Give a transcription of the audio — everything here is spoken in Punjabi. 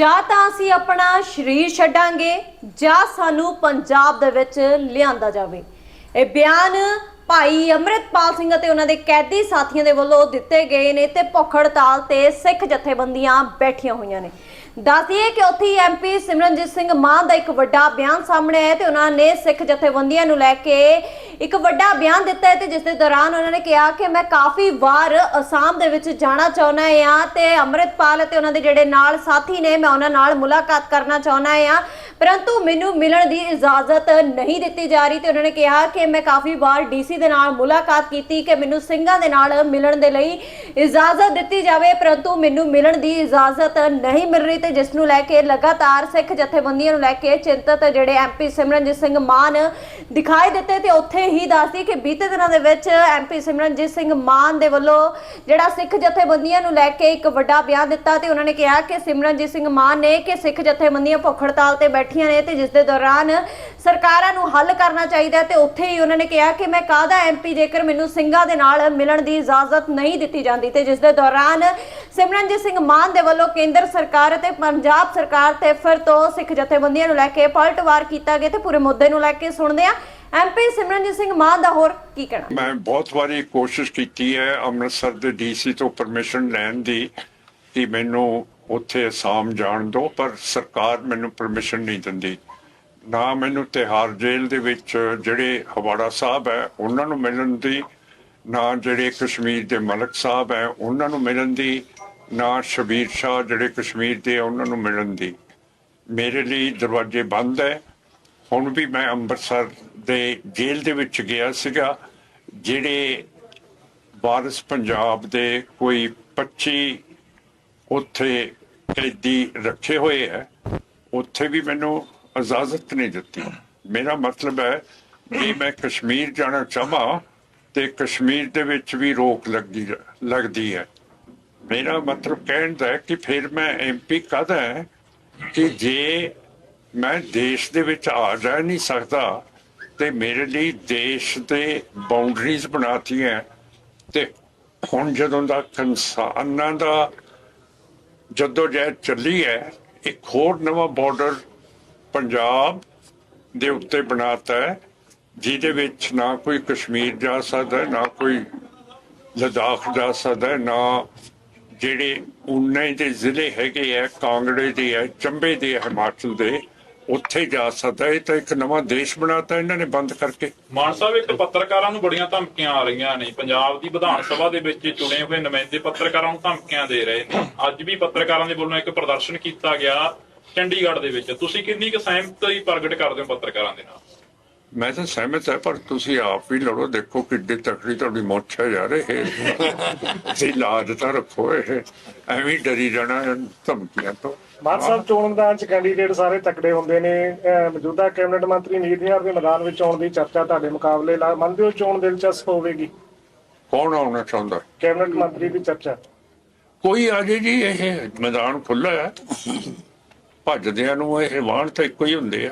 ਜਾਂ ਤਾਂ ਅਸੀਂ ਆਪਣਾ ਸਰੀਰ ਛੱਡਾਂਗੇ ਜਾਂ ਸਾਨੂੰ ਪੰਜਾਬ ਦੇ ਵਿੱਚ ਲਿਆਂਦਾ ਜਾਵੇ। ਇਹ ਬਿਆਨ ਭਾਈ ਅੰਮ੍ਰਿਤਪਾਲ ਸਿੰਘ ਅਤੇ ਉਹਨਾਂ ਦੇ ਕੈਦੀ ਸਾਥੀਆਂ ਦੇ ਵੱਲੋਂ ਦਿੱਤੇ ਗਏ ਨੇ ਤੇ ਭੁੱਖ ਹੜਤਾਲ ਤੇ ਸਿੱਖ ਜਥੇਬੰਦੀਆਂ ਬੈਠੀਆਂ ਹੋਈਆਂ ਨੇ। ਦੱਸਦੀਏ ਕਿ ਉੱਥੇ ਐਮਪੀ ਸਿਮਰਨਜੀਤ ਸਿੰਘ ਮਾਨ ਦਾ ਇੱਕ ਵੱਡਾ ਬਿਆਨ ਸਾਹਮਣੇ ਆਇਆ ਤੇ ਉਹਨਾਂ ਨੇ ਸਿੱਖ ਜਥੇਬੰਦੀਆਂ ਨੂੰ ਲੈ ਕੇ ਇੱਕ ਵੱਡਾ ਬਿਆਨ ਦਿੱਤਾ ਹੈ ਤੇ ਜਿਸ ਦੇ ਦੌਰਾਨ ਉਹਨਾਂ ਨੇ ਕਿਹਾ ਕਿ ਮੈਂ ਕਾਫੀ ਵਾਰ ਅਸਾਮ ਦੇ ਵਿੱਚ ਜਾਣਾ ਚਾਹੁੰਦਾ ਹਾਂ ਤੇ ਅੰਮ੍ਰਿਤਪਾਲ ਅਤੇ ਉਹਨਾਂ ਦੇ ਜਿਹੜੇ ਨਾਲ ਸਾਥੀ ਨੇ, ਮੈਂ ਉਹਨਾਂ ਨਾਲ ਮੁਲਾਕਾਤ ਕਰਨਾ ਚਾਹੁੰਦਾ ਹਾਂ ਪਰੰਤੂ ਮੈਨੂੰ ਮਿਲਣ ਦੀ ਇਜਾਜ਼ਤ ਨਹੀਂ ਦਿੱਤੀ ਜਾ ਰਹੀ ਤੇ ਉਹਨਾਂ ਨੇ ਕਿਹਾ ਕਿ ਮੈਂ ਕਾਫੀ ਵਾਰ ਡੀਸੀ ਦੇ ਨਾਲ ਮੁਲਾਕਾਤ ਕੀਤੀ ਕਿ ਮੈਨੂੰ ਸਿੰਘਾਂ ਦੇ ਨਾਲ ਮਿਲਣ ਦੇ ਲਈ ਇਜਾਜ਼ਤ ਦਿੱਤੀ ਜਾਵੇ, ਪਰੰਤੂ ਮੈਨੂੰ ਮਿਲਣ ਦੀ ਇਜਾਜ਼ਤ ਨਹੀਂ ਮਿਲ ਰਹੀ ਤੇ ਜਿਸ ਨੂੰ ਲੈ ਕੇ ਲਗਾਤਾਰ ਸਿੱਖ ਜਥੇਬੰਦੀਆਂ ਨੂੰ ਲੈ ਕੇ ਚਿੰਤਤ ਜਿਹੜੇ ਐਮਪੀ ਸਿਮਰਨਜੀਤ ਸਿੰਘ ਮਾਨ ਦਿਖਾਈ ਦਿੱਤੇ ਤੇ ਉੱਥੇ ਹੀ ਦੱਸਦੀ ਕਿ ਬੀਤੇ ਦਿਨਾਂ ਦੇ ਵਿੱਚ ਐਮਪੀ ਸਿਮਰਨਜੀਤ ਸਿੰਘ ਮਾਨ ਦੇ ਵੱਲੋਂ ਜਿਹੜਾ ਸਿੱਖ ਜਥੇਬੰਦੀਆਂ ਨੂੰ ਲੈ ਕੇ ਇੱਕ ਵੱਡਾ ਬਿਆਨ ਦਿੱਤਾ ਤੇ ਉਹਨਾਂ ਨੇ ਕਿਹਾ ਕਿ ਸਿਮਰਨਜੀਤ ਸਿੰਘ ਮਾਨ ਨੇ ਕਿ ਸਿੱਖ ਜਥੇਬੰਦੀਆਂ ਭੁੱਖ ਹੜਤਾਲ ਤੇ ਬੈਠੀਆਂ ਨੇ ਤੇ ਜਿਸ ਦੇ ਦੌਰਾਨ ਸਰਕਾਰਾਂ ਨੂੰ ਹੱਲ ਕਰਨਾ ਚਾਹੀਦਾ ਹੈ ਤੇ ਉੱਥੇ ਹੀ ਉਹਨਾਂ ਨੇ ਕਿਹਾ ਕਿ ਮੈਂ ਕਾਹਦਾ ਐਮਪੀ ਜੇਕਰ ਮੈਨੂੰ ਸਿੰਘਾਂ ਦੇ ਨਾਲ ਮਿਲਣ ਦੀ ਇਜਾਜ਼ਤ ਨਹੀਂ ਦਿੱਤੀ ਜਾਂਦੀ। ਤੇ ਜਿਸ ਦੇ ਦੌਰਾਨ ਸਿਮਰਨਜੀਤ ਸਿੰਘ ਮਾਨ ਦੇ ਵੱਲੋਂ ਕੇਂਦਰ ਸਰਕਾਰ ਅਤੇ ਪੰਜਾਬ ਸਰਕਾਰ ਤੇ ਫਿਰ ਤੋਂ ਸਿੱਖ ਜਥੇਬੰਦੀਆਂ ਨੂੰ ਲੈ ਕੇ ਪਲਟਵਾਰ ਕੀਤਾ ਗਿਆ ਤੇ ਪੂਰੇ ਮੁੱਦੇ ਨੂੰ ਲੈ ਕੇ ਸੁਣਦੇ ਆ ਐਮਪੀ ਸਿਮਰਨਜੀਤ ਸਿੰਘ ਮਾਨ ਦਾ ਹੋਰ ਕੀ ਕਹਿਣਾ? ਮੈਂ ਬਹੁਤ ਵਾਰੀ ਕੋਸ਼ਿਸ਼ ਕੀਤੀ ਹੈ ਅੰਮ੍ਰਿਤਸਰ ਦੇ ਡੀਸੀ ਤੋਂ ਪਰਮਿਸ਼ਨ ਲੈਣ ਦੀ ਕਿ ਮੈਨੂੰ ਉੱਥੇ ਅਸਾਮ ਜਾਣ ਦਿਓ, ਪਰ ਸਰਕਾਰ ਮੈਨੂੰ ਪਰਮਿਸ਼ਨ ਨਹੀਂ ਦਿੰਦੀ। ਨਾ ਮੈਨੂੰ ਤਿਹਾਰ ਜੇਲ੍ਹ ਦੇ ਵਿੱਚ ਜਿਹੜੇ ਹਵਾੜਾ ਸਾਹਿਬ ਹੈ, ਉਹਨਾਂ ਨੂੰ ਮਿਲਣ ਦੀ ਨਾ ਜਿਹੜੇ ਕਸ਼ਮੀਰ ਦੇ ਮਲਕ ਸਾਹਿਬ ਹੈ ਉਹਨਾਂ ਨੂੰ ਮਿਲਣ ਦੀ ਨਾ ਸ਼ਬੀਰ ਸ਼ਾਹ ਜਿਹੜੇ ਕਸ਼ਮੀਰ ਦੇ ਆ, ਉਹਨਾਂ ਨੂੰ ਮਿਲਣ ਦੀ। ਮੇਰੇ ਲਈ ਦਰਵਾਜ਼ੇ ਬੰਦ ਹੈ। ਹੁਣ ਵੀ ਮੈਂ ਅੰਮ੍ਰਿਤਸਰ ਦੇ ਜੇਲ੍ਹ ਦੇ ਵਿੱਚ ਗਿਆ ਸੀਗਾ ਜਿਹੜੇ ਵਾਰਿਸ ਪੰਜਾਬ ਦੇ ਕੋਈ 25 ਉੱਥੇ ਕੈਦੀ ਰੱਖੇ ਹੋਏ ਹੈ ਉੱਥੇ ਵੀ ਮੈਨੂੰ ਇਜਾਜ਼ਤ ਨਹੀਂ ਦਿੱਤੀ। ਮੇਰਾ ਮਤਲਬ ਹੈ ਕਿ ਮੈਂ ਕਸ਼ਮੀਰ ਜਾਣਾ ਚਾਹਾਂ ਤੇ ਕਸ਼ਮੀਰ ਦੇ ਵਿੱਚ ਵੀ ਰੋਕ ਲੱਗਦੀ ਲੱਗਦੀ ਹੈ। ਮੇਰਾ ਮਤਲਬ ਕਹਿਣ ਦਾ ਹੈ ਕਿ ਫਿਰ ਮੈਂ ਐਮਪੀ ਕਦਾ ਹੈ ਕਿ ਜੇ ਮੈਂ ਦੇਸ਼ ਦੇ ਵਿੱਚ ਆ ਜਾ ਨਹੀਂ ਸਕਦਾ ਤੇ ਮੇਰੇ ਲਈ ਦੇਸ਼ ਦੇ ਬਾਉਂਡਰੀਜ਼ ਬਣਾਤੀਆਂ ਤੇ ਹੁਣ ਜਦੋਂ ਦਾ ਕਿਸਾਨਾਂ ਦਾ ਜਦੋਂ ਜਹਿਦ ਚੱਲੀ ਹੈ, ਇੱਕ ਹੋਰ ਨਵਾਂ ਬਾਰਡਰ ਪੰਜਾਬ ਦੇ ਉੱਤੇ ਬਣਾਤਾ ਹੈ ਜਿਹਦੇ ਵਿੱਚ ਨਾ ਕੋਈ ਕਸ਼ਮੀਰ ਜਾ ਸਕਦਾ, ਨਾ ਕੋਈ ਲਦਾਖ ਜਾ ਸਕਦਾ, ਨਾ ਜਿਹੜੇ ਉਨੇ ਦੇ ਜ਼ਿਲ੍ਹੇ ਹੈਗੇ ਆ, ਕਾਂਗੜੇ ਦੇ ਆ, ਚੰਬੇ ਦੇ ਆ, ਹਿਮਾਚਲ ਦੇ, ਉੱਥੇ ਜਾ ਸਕਦਾ। ਇਹ ਤਾਂ ਇੱਕ ਨਵਾਂ ਦੇਸ਼ ਬਣਾਤਾ ਇਹਨਾਂ ਨੇ ਬੰਦ ਕਰਕੇ। ਮਾਨ ਸਾਹਿਬ, ਇੱਕ ਪੱਤਰਕਾਰਾਂ ਨੂੰ ਬੜੀਆਂ ਧਮਕੀਆਂ ਆ ਰਹੀਆਂ ਨੇ। ਪੰਜਾਬ ਦੀ ਵਿਧਾਨ ਸਭਾ ਦੇ ਵਿੱਚ ਚੁਣੇ ਹੋਏ ਨੁਮਾਇੰਦੇ ਪੱਤਰਕਾਰਾਂ ਨੂੰ ਧਮਕੀਆਂ ਦੇ ਰਹੇ ਨੇ। ਅੱਜ ਵੀ ਪੱਤਰਕਾਰਾਂ ਦੇ ਵੱਲੋਂ ਇੱਕ ਪ੍ਰਦਰਸ਼ਨ ਕੀਤਾ ਗਿਆ ਚੰਡੀਗੜ੍ਹ ਦੇ ਵਿੱਚ। ਤੁਸੀਂ ਕਿੰਨੀ ਕੁ ਸਹਿਮਤੀ ਪ੍ਰਗਟ ਕਰਦੇ ਹੋ ਪੱਤਰਕਾਰਾਂ ਦੇ ਨਾਲ? ਮੈਂ ਤਾਂ ਸਹਿਮਤ ਹੈ ਪਰ ਤੁਸੀਂ ਆਪ ਵੀ ਲੜੋ ਦੇਖੋ ਕਿੱਡੀ ਤਕੜੀ ਤੁਹਾਡੀ ਮੁੱਛ ਹੈ ਯਾਰ ਇਹ। ਲਾਜ ਤਾਂ ਰੱਖੋ ਇਹ। ਐਵੇਂ ਡਰੀ ਜਾਣਾ ਧਮਕੀਆਂ ਤੋਂ। ਮਾਨ ਸਾਹਿਬ ਚੋਣ ਮੈਦਾਨ ਚ ਕੈਂਡੀਡੇਟ ਸਾਰੇ ਤਕੜੇ ਹੁੰਦੇ ਨੇ। ਮੌਜੂਦਾ ਕੈਬਨਿਟ ਮੰਤਰੀ ਨੀਤਿਆਰ ਦੇ ਮੈਦਾਨ ਵਿੱਚ ਆਉਣ ਦੀ ਚਰਚਾ ਤੁਹਾਡੇ ਮੁਕਾਬਲੇ ਲਾ ਮੰਨਦੇ ਹੋ ਚੋਣ ਦਿਲਚਸਪ ਹੋਵੇਗੀ? ਕੌਣ ਆਉਣਾ ਚਾਹੁੰਦਾ? ਕੈਬਨਿਟ ਮੰਤਰੀ ਦੀ ਚਰਚਾ। ਕੋਈ ਆ ਜੇ ਜੀ ਇਹ ਮੈਦਾਨ ਖੁੱਲਾ ਹੈ। ਭੱਜਦਿਆਂ ਨੂੰ ਇਹ ਵਾਹਣ ਤਾਂ ਇੱਕੋ ਹੀ ਹੁੰਦੇ ਆ।